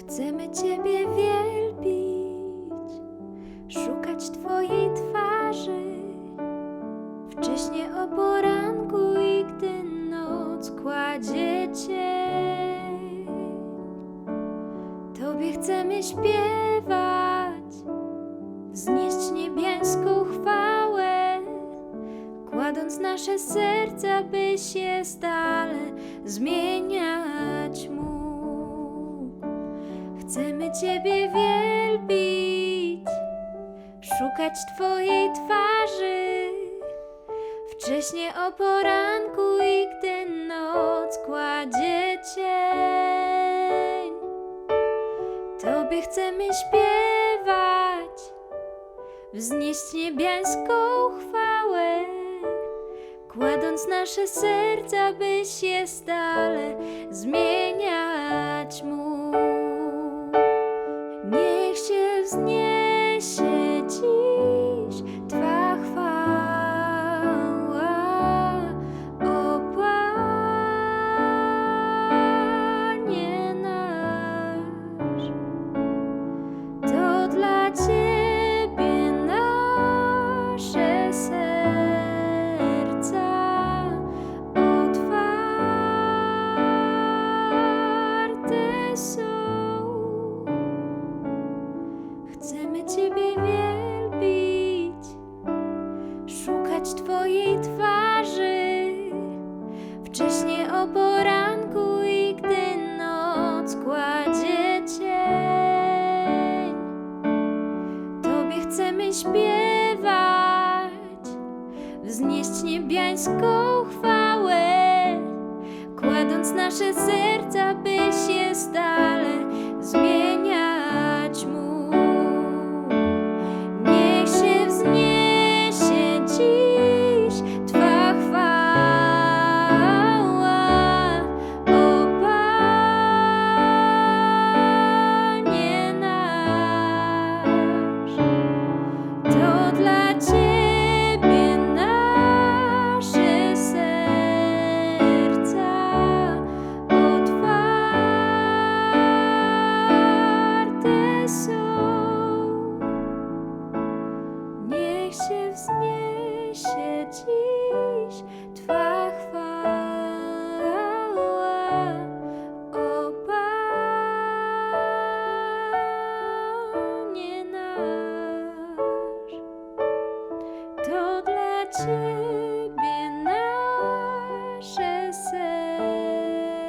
Chcemy Ciebie wielbić, szukać Twojej twarzy. Wcześnie o poranku i gdy noc kładzie cień. Tobie chcemy śpiewać, wznieść niebieską chwałę, kładąc nasze serca, by się stale zmieniać mógł. Chcemy Ciebie wielbić, szukać Twojej twarzy. Wcześnie o poranku i gdy noc kładzie cień. Tobie chcemy śpiewać, wznieść niebieską chwałę, kładąc nasze serca, by się stale zmieniać mógł. Chcemy Ciebie wielbić, szukać Twojej twarzy. Wcześnie o poranku i gdy noc kładzie cień. Tobie chcemy śpiewać, wznieść niebiańską chwałę, kładąc nasze serca, Twa chwała, nasz. To dla Ciebie nasze serce.